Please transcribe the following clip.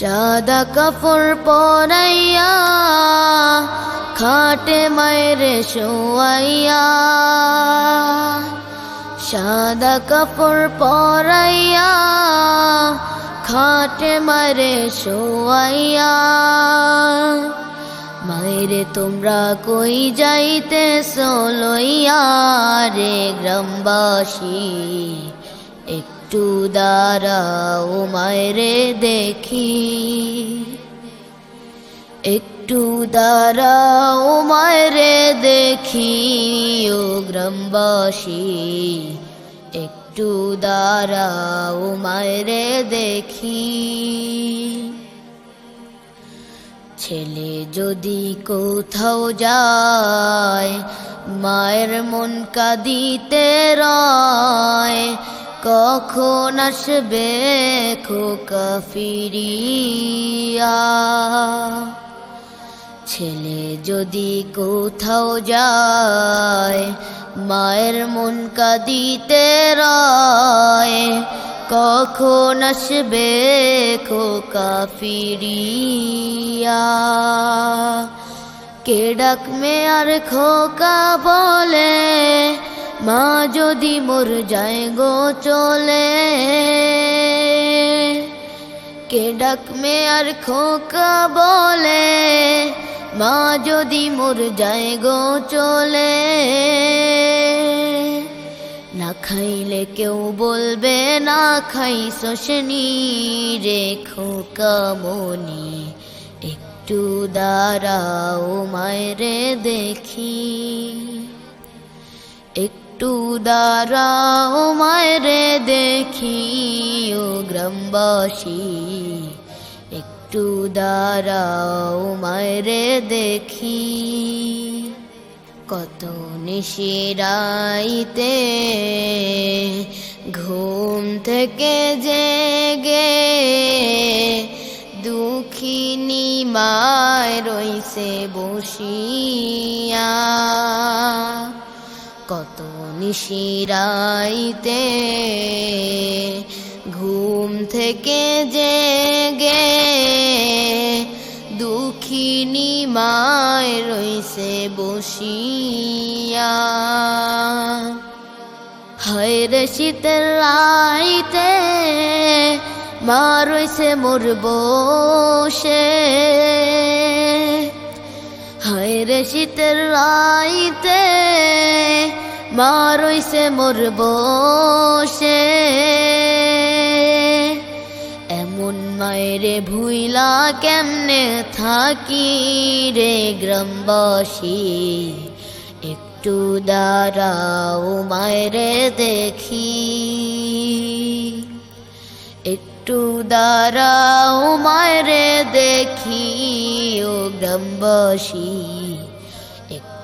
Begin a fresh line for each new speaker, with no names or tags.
সাদা কাপড় পরাইয়া, খাটে মায়েরে শোয়াইয়া। সাদা কাপড় পরাইয়া, খাটে মারে শোয়াইয়া। মায়েরে তোমরা কই যাইতে সলইয়া রে গ্রামবাসী? একটু দাঁড়াও, মায়েরে দেখি। একটু দাঁড়াও, মায়েরে দেখি, ও গ্রামবাসী। একটু দাঁড়াও, মায়েরে দেখি। ছেলে যদি কোথাও যায়, মায়ের মন কাঁদিতে রয় কখন আসবে খোকা ফিরিয়া? ছেলে যদি কোথাও যায়, মায়ের মন কাঁদিতে রয়, কখন আসবে খোকা ফিরিয়া? কে ডাক মে আর খোকা বলে মা যদি মোর যায় গো চলে, কে ডাক মে আর খোকা বলে? মা যদি মোর যায় গো চলে, না খাইলে কেউ বলবে, না খাই শোষনি রে খোকা মনি। একটু দাঁড়াও মায়েরে দেখি একটু দাঁড়াও মায়েরে দেখি, ও গ্রামবাসী। একটু দাঁড়াও মায়েরে দেখি। কত নিশিরাইতে ঘুম থেকে জেগে, দুঃখিনী মায় রইছে বসিয়া। কত নিশিরাইতে ঘুম থেকে জেগে দুঃখিনী মায় রইছে বসিয়া। হায়রে শীতের রাইতে মা রইছে মোর বসে। হায়রে শীতের রাইতে মা রইছে মোর বসে। এমন মায়েরে ভুইলা কেমনে থাকি রে গ্রামবাসী? একটু দাঁড়াও মায়েরে দেখি। একটু দাঁড়াও মায়েরে দেখি ও গ্রামবাসী।